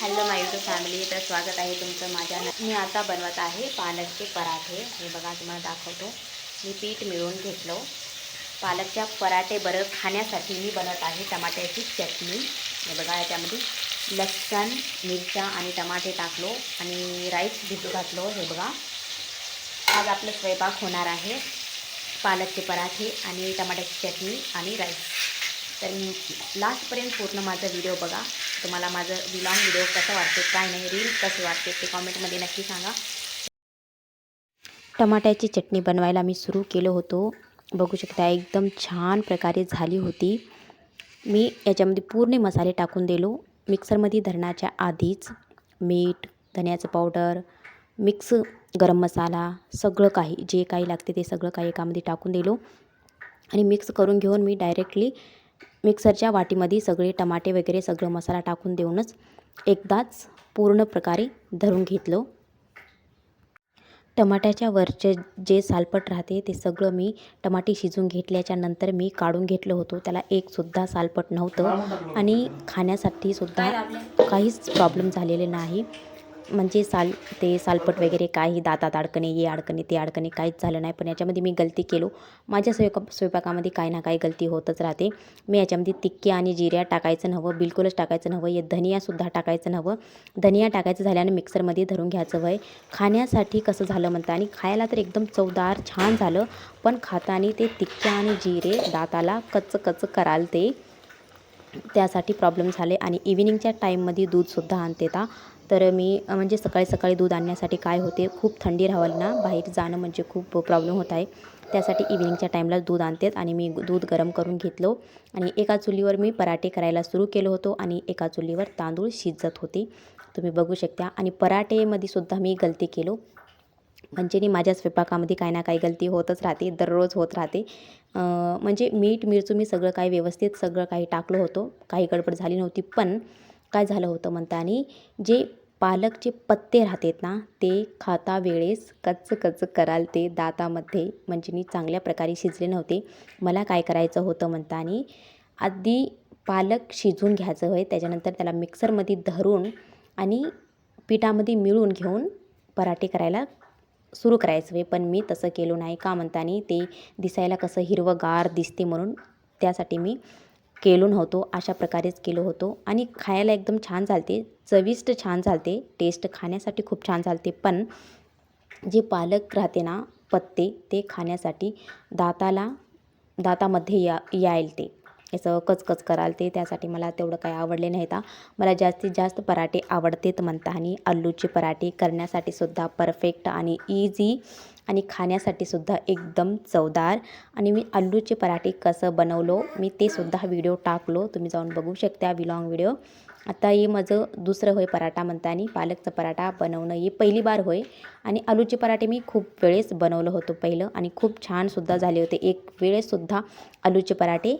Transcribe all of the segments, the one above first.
Hello माय YouTube family तर स्वागत आहे तुमचं माझ्या मी आता बनवत आहे पालकचे पराठे. हे बघा तुम्हाला दाखवतो. मी पीठ मिळवून घेतलं. पालकच्या पराठे बरं खाण्यासाठी मी बनवत आहे टमाट्याची चटणी. हे बघा याच्यामध्ये लसण मिरच्या आणि टमाटे टाकलो आणि राईस भिजू घातलो. हे बघा. आज आपलं स्वयंपाक होणार आहे पालकचे पराठे आणि टमाट्याची चटणी आणि राईस. तर लास्टपर्यंत पूर्ण माझा व्हिडिओ बघा. तुम्हाला माझं विलॉंग व्हिडिओ कसं वाटते काय नाही रील कसं वाटते ते कॉमेंटमध्ये नक्की सांगा. टमाट्याची चटणी बनवायला मी सुरू केलं होतो. बघू शकता एकदम छान प्रकारे झाली होती. मी याच्यामध्ये पूर्ण मसाले टाकून दिलो. मिक्सरमध्ये धरण्याच्या आधीच मीठ धन्याचं पावडर मिक्स गरम मसाला सगळं काही जे काही लागते ते सगळं काही एकामध्ये टाकून दिलो. आणि मिक्स करून घेऊन मी डायरेक्टली मिक्सरच्या वाटीमध्ये सगळे टमाटे वगैरे सगळं मसाला टाकून देऊनच एकदाच पूर्ण प्रकारे धरून घेतलं. टमाट्याच्या वरचे जे सालपट राहते ते सगळं मी टमाटे शिजून घेतल्याच्या नंतर मी काढून घेतलं होतं. त्याला एकसुद्धा सालपट नव्हतं. आणि खाण्यासाठी सुद्धा काहीच प्रॉब्लेम झालेले नाही. म्हणजे साल ते सालपट वगैरे काही दातात अडकणे ये अडकणे ते अडकणे काहीच झालं नाही. पण याच्यामध्ये मी गलती केलो. माझ्या स्वयंपाक स्वयंपाकामध्ये काही ना काही गलती होतच राहते. मी याच्यामध्ये तिक्के आणि जिऱ्या टाकायचं नव्हं बिलकुलच टाकायचं नव्हतं हे धनियासुद्धा टाकायचं नव्हं. धनिया टाकायचं झाल्यानं मिक्सरमध्ये धरून घ्यायचं वय. खाण्यासाठी कसं झालं म्हणतं आणि खायला तर एकदम चवदार छान झालं. पण खाताना ते तिक्के आणि जिरे दाताला कच्च कच्च कराल ते त्यासाठी प्रॉब्लेम झाले. आणि इव्हिनिंगच्या टाईममध्ये दूधसुद्धा आणते ता. तर मी म्हणजे सकाळी सकाळी दूध आणण्यासाठी काय होते खूप थंडी राहावं ना बाहेर जाणं म्हणजे खूप प्रॉब्लेम होत आहे. त्यासाठी इव्हिनिंगच्या टाईमला दूध आणतेच आणि मी दूध गरम करून घेतलो आणि एका चुलीवर मी पराठे करायला सुरू केलं होतो आणि एका चुलीवर तांदूळ शिजत होते. तुम्ही बघू शकता आणि पराठेमध्ये सुद्धा मी गलती केलो. म्हणजे मी माझ्या स्वयंपाकामध्ये काही ना काही गलती होतच राहते दररोज होत राहते. म्हणजे मीठ मिरचू मी सगळं काही व्यवस्थित सगळं काही टाकलं होतं. काही गडबड झाली नव्हती पण काय झालं होतं म्हणतानी जे पालकचे पत्ते राहतात ना ते खाता वेळेस कच्च कच्च कराल ते दातामध्ये. म्हणजे मी चांगल्या प्रकारे शिजले नव्हते. मला काय करायचं होतं म्हणतानी आधी पालक शिजून घ्यायचं होय त्याच्यानंतर त्याला मिक्सरमध्ये धरून आणि पिठामध्ये मिळून घेऊन पराठे करायला सुरू करायचं आहे. पण मी तसं केलो नाही. का म्हणतानी ते दिसायला कसं हिरवंगार दिसते म्हणून त्यासाठी मी केलो नव्हतो अशा प्रकारेच केलो होतो. आणि खायला एकदम छान झालते. चविष्ट छान झालते. टेस्ट खाण्यासाठी खूप छान झालते. पण जे पालक राहते ना पत्ते ते खाण्यासाठी दाताला दातामध्ये या यायल ते. असं कचकच कराल ते. त्यासाठी मला तेवढं काही आवडले नाही का मला जास्तीत जास्त पराठे आवडतेत म्हणता आणि आलूचे पराठे करण्यासाठी सुद्धा परफेक्ट आणि इझी आणि खाण्यासाठी सुद्धा एकदम चवदार. आणि मी आलूचे पराठे कसं बनवलो मी ते सुद्धा व्हिडिओ टाकलो. तुम्ही जाऊन बघू शकता विलॉंग व्हिडिओ आता हे माझं दुसरं होय पराठा म्हणता आणि पालकचा पराठा बनवणं ही पहिली बार होय. आणि आलूचे पराठे मी खूप वेळेस बनवलं होतं पहिलं आणि खूप छानसुद्धा झाले होते. एक वेळेससुद्धा आलूचे पराठे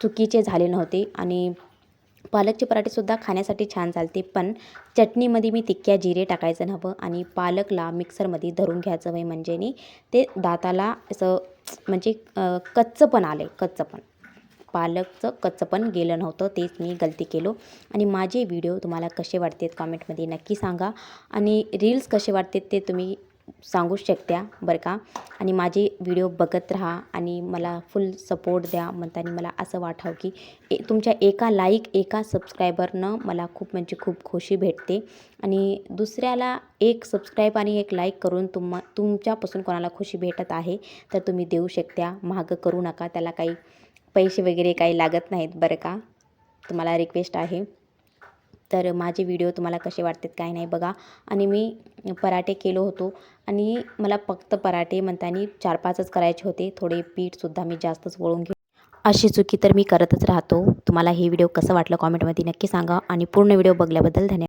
चुकीचे झाले नव्हते आणि पालकचे पराठेसुद्धा खाण्यासाठी छान चालते पण चटणीमध्ये मी तिक्क्या जिरे टाकायचं हवं आणि पालकला मिक्सरमध्ये धरून घ्यायचं वय म्हणजे नी ते दाताला असं म्हणजे कच्चं पण आलं आहे कच्चं पण. पालकचं कच्चं पण गेलं नव्हतं तेच मी गलती केलो. आणि माझे व्हिडिओ तुम्हाला कसे वाटतात कॉमेंटमध्ये नक्की सांगा. आणि रील्स कसे वाटतात ते तुम्ही सांगू शकत्या बरं का. आणि माझे व्हिडिओ बघत राहा आणि मला फुल सपोर्ट द्या म्हणताना मला असं वाटावं की ए तुमच्या एका लाईक एका सबस्क्रायबरनं मला खूप म्हणजे खूप खुशी भेटते. आणि दुसऱ्याला एक सबस्क्राईब आणि एक लाईक करून तुम तुमच्यापासून कोणाला खुशी भेटत आहे तर तुम्ही देऊ शकत्या. मागं करू नका. त्याला काही पैसे वगैरे काही लागत नाहीत बरं का. तुम्हाला रिक्वेस्ट आहे. तर माझे व्हिडिओ तुम्हाला कसे वाटतात काय नाही बघा. आणि मी पराठे केलो होतो. आणि मला फक्त पराठे म्हणताना चार पाचच करायचे होते. थोडे पीठसुद्धा मी जास्तच वळून घेऊ अशी चुकी तर मी करतच राहतो. तुम्हाला हे व्हिडिओ कसं वाटलं कॉमेंटमध्ये नक्की सांगा. आणि पूर्ण व्हिडिओ बघल्याबद्दल धन्यवाद.